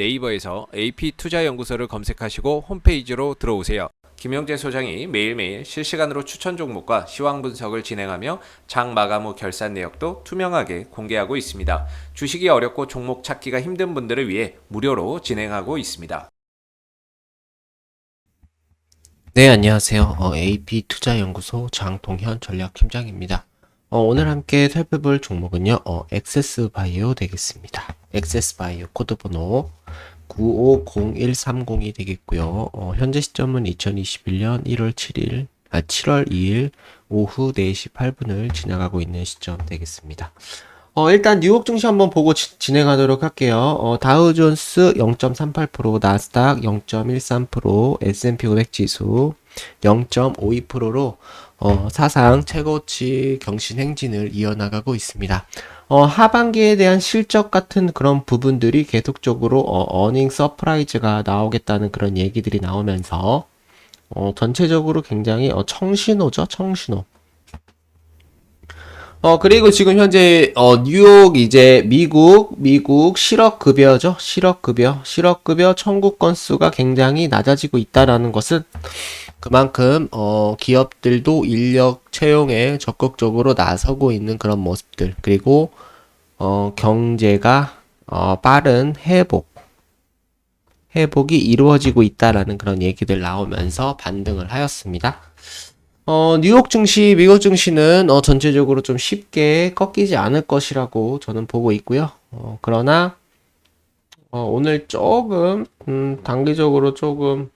네이버에서 AP투자연구소를 검색하시고 홈페이지로 들어오세요. 김영재 소장이 매일매일 실시간으로 추천 종목과 시황 분석을 진행하며 장 마감 후 결산 내역도 투명하게 공개하고 있습니다. 주식이 어렵고 종목 찾기가 힘든 분들을 위해 무료로 진행하고 있습니다. 네, 안녕하세요. 어, AP투자연구소 장동현 전략팀장입니다. 어, 오늘 함께 살펴볼 종목은요, 어, 엑세스 바이오 되겠습니다. 엑세스 바이오 코드 번호 950130이 되겠고요. 어, 현재 시점은 2021년 1월 7일, 아, 7월 2일 오후 4시 8분을 지나가고 있는 시점 되겠습니다. 어, 일단 뉴욕 증시 한번 보고 지- 진행하도록 할게요. 어, 다우존스 0.38%, 나스닥 0.13%, S&P 500 지수 0.52%로 어, 사상 최고치 경신 행진을 이어나가고 있습니다. 어, 하반기에 대한 실적 같은 그런 부분들이 계속적으로 어, 어닝 서프라이즈가 나오겠다는 그런 얘기들이 나오면서 어, 전체적으로 굉장히 어, 청신호죠, 청신호. 어, 그리고 지금 현재, 어, 뉴욕, 이제, 미국, 미국 실업급여죠. 실업급여. 실업급여 청구 건수가 굉장히 낮아지고 있다라는 것은 그만큼, 어, 기업들도 인력 채용에 적극적으로 나서고 있는 그런 모습들. 그리고, 어, 경제가, 어, 빠른 회복. 회복이 이루어지고 있다라는 그런 얘기들 나오면서 반등을 하였습니다. 어, 뉴욕 증시, 미국 증시는 어, 전체적으로 좀 쉽게 꺾이지 않을 것이라고 저는 보고 있고요. 어, 그러나 어, 오늘 조금 음, 단기적으로 조금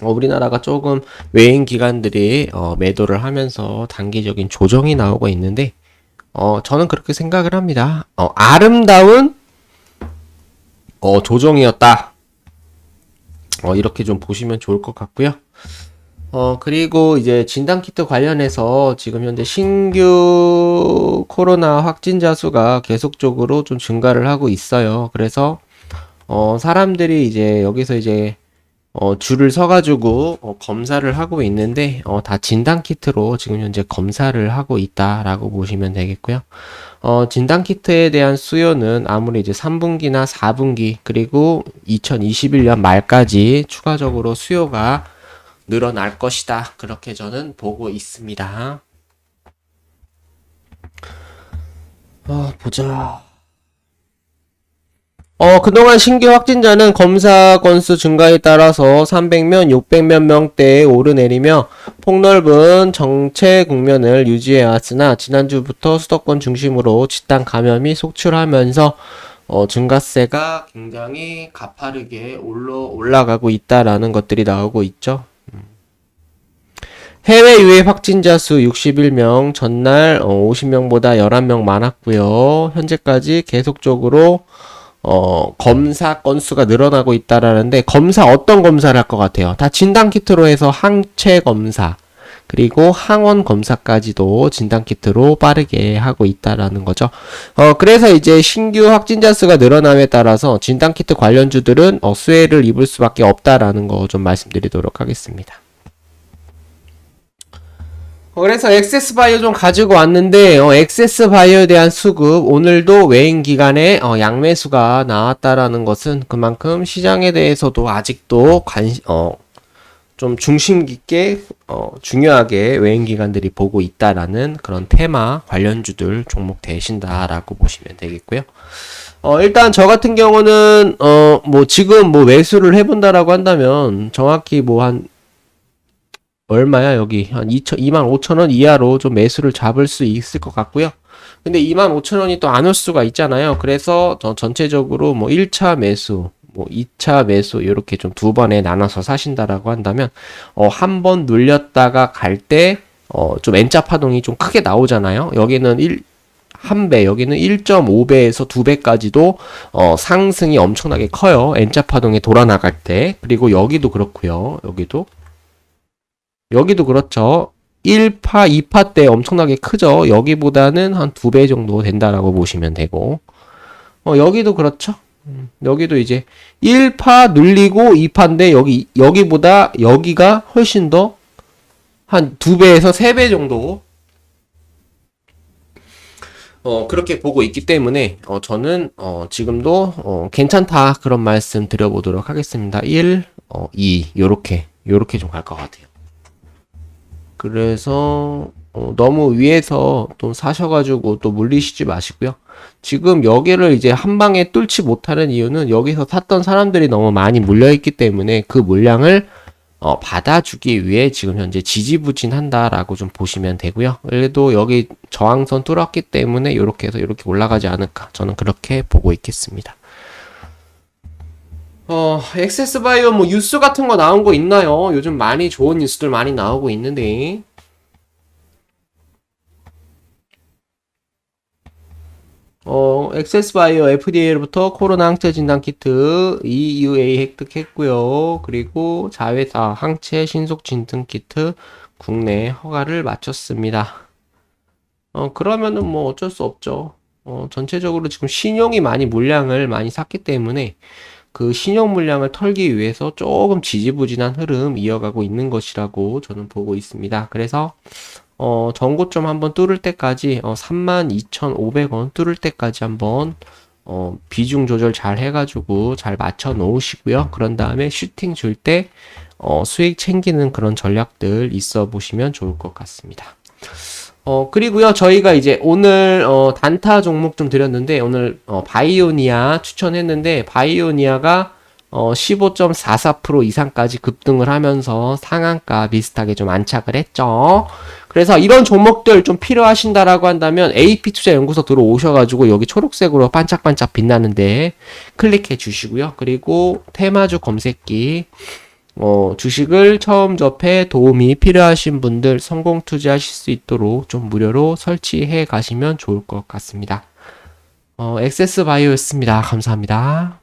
어, 우리나라가 조금 외인 기관들이 어, 매도를 하면서 단기적인 조정이 나오고 있는데 어, 저는 그렇게 생각을 합니다. 어, 아름다운 어, 조정이었다. 어, 이렇게 좀 보시면 좋을 것 같고요. 어, 그리고 이제 진단키트 관련해서 지금 현재 신규 코로나 확진자 수가 계속적으로 좀 증가를 하고 있어요. 그래서, 어, 사람들이 이제 여기서 이제, 어, 줄을 서가지고, 어, 검사를 하고 있는데, 어, 다 진단 키트로 지금 현재 검사를 하고 있다라고 보시면 되겠고요. 어, 진단 키트에 대한 수요는 아무리 이제 3분기나 4분기, 그리고 2021년 말까지 추가적으로 수요가 늘어날 것이다. 그렇게 저는 보고 있습니다. 아, 보자. 어, 그동안 신규 확진자는 검사 건수 증가에 따라서 300명, 600명 명대에 오르내리며 폭넓은 정체 국면을 유지해 왔으나 지난주부터 수도권 중심으로 집단 감염이 속출하면서 어, 증가세가 굉장히 가파르게 올라, 올라가고 있다라는 것들이 나오고 있죠. 해외 유입 확진자 수 61명, 전날 어, 50명보다 11명 많았고요. 현재까지 계속적으로 어, 검사 건수가 늘어나고 있다라는데 검사 어떤 검사를 할 것 같아요? 다 진단 키트로 해서 항체 검사 그리고 항원 검사까지도 진단 키트로 빠르게 하고 있다라는 거죠. 어, 그래서 이제 신규 확진자 수가 늘어남에 따라서 진단 키트 관련주들은 어, 수혜를 입을 수밖에 없다라는 거 좀 말씀드리도록 하겠습니다. 어, 그래서 엑세스 바이오 좀 가지고 왔는데 어, 엑세스 바이오에 대한 수급 오늘도 외인 기간에 어, 양매수가 나왔다라는 것은 그만큼 시장에 대해서도 아직도 관심 어, 좀 중심 깊게 어, 중요하게 외인 기관들이 보고 있다라는 그런 테마 관련주들 종목 되신다라고 보시면 되겠고요. 어, 일단 저 같은 경우는 어, 뭐 지금 뭐 매수를 해본다라고 한다면 정확히 뭐 한 얼마야 여기 한 2천 2만 5천 원 이하로 좀 매수를 잡을 수 있을 것 같고요. 근데 2만 5천 원이 또 안 올 수가 있잖아요. 그래서 저 전체적으로 뭐 1차 매수, 뭐 2차 매수 이렇게 좀 두 번에 나눠서 사신다라고 한다면 어 한 번 눌렸다가 갈 때 어 좀 N자 파동이 좀 크게 나오잖아요. 여기는 1한 배, 여기는 1.5배에서 2배까지도 어, 상승이 엄청나게 커요. N자 파동에 돌아 나갈 때. 그리고 여기도 그렇고요. 여기도 여기도 그렇죠. 1파, 2파 때 엄청나게 크죠. 여기보다는 한 두 배 정도 된다라고 보시면 되고. 어, 여기도 그렇죠. 음, 여기도 이제 1파 눌리고 2파인데 여기 여기보다 여기가 훨씬 더 한 두 배에서 세 배 정도 어, 그렇게 보고 있기 때문에, 어, 저는, 어, 지금도, 어, 괜찮다. 그런 말씀 드려보도록 하겠습니다. 1, 어, 2, 요렇게, 요렇게 좀 갈 것 같아요. 그래서, 어, 너무 위에서 또 사셔가지고 또 물리시지 마시고요. 지금 여기를 이제 한 방에 뚫지 못하는 이유는 여기서 샀던 사람들이 너무 많이 물려있기 때문에 그 물량을 어, 받아주기 위해 지금 현재 지지부진한다라고 좀 보시면 되고요. 그래도 여기 저항선 뚫었기 때문에 이렇게 해서 이렇게 올라가지 않을까 저는 그렇게 보고 있겠습니다. 어, 엑세스바이오 뭐 뉴스 같은 거 나온 거 있나요? 요즘 많이 좋은 뉴스들 많이 나오고 있는데 어, 엑세스바이오 FDA로부터 코로나 항체 진단 키트 EUA 획득했고요. 그리고 자회사 항체 신속 진등 키트 국내 허가를 마쳤습니다. 어, 그러면은 뭐 어쩔 수 없죠. 어, 전체적으로 지금 신용이 많이 물량을 많이 샀기 때문에 그 신용 물량을 털기 위해서 조금 지지부진한 흐름 이어가고 있는 것이라고 저는 보고 있습니다. 그래서 어, 전고점 한번 뚫을 때까지 어, 32,500원 뚫을 때까지 한번 어, 비중 조절 잘 해가지고 잘 맞춰 놓으시고요. 그런 다음에 슈팅 줄 때 어, 수익 챙기는 그런 전략들 있어 보시면 좋을 것 같습니다. 어, 그리고요, 저희가 이제 오늘, 어, 단타 종목 좀 드렸는데, 오늘, 어, 바이오니아 추천했는데, 바이오니아가, 어, 15.44% 이상까지 급등을 하면서 상한가 비슷하게 좀 안착을 했죠. 그래서 이런 종목들 좀 필요하신다라고 한다면 AP투자연구소 들어오셔가지고 여기 초록색으로 반짝반짝 빛나는데 클릭해 주시고요. 그리고 테마주 검색기, 어, 주식을 처음 접해 도움이 필요하신 분들 성공 투자하실 수 있도록 좀 무료로 설치해 가시면 좋을 것 같습니다. 어, 엑세스 바이오였습니다. 감사합니다.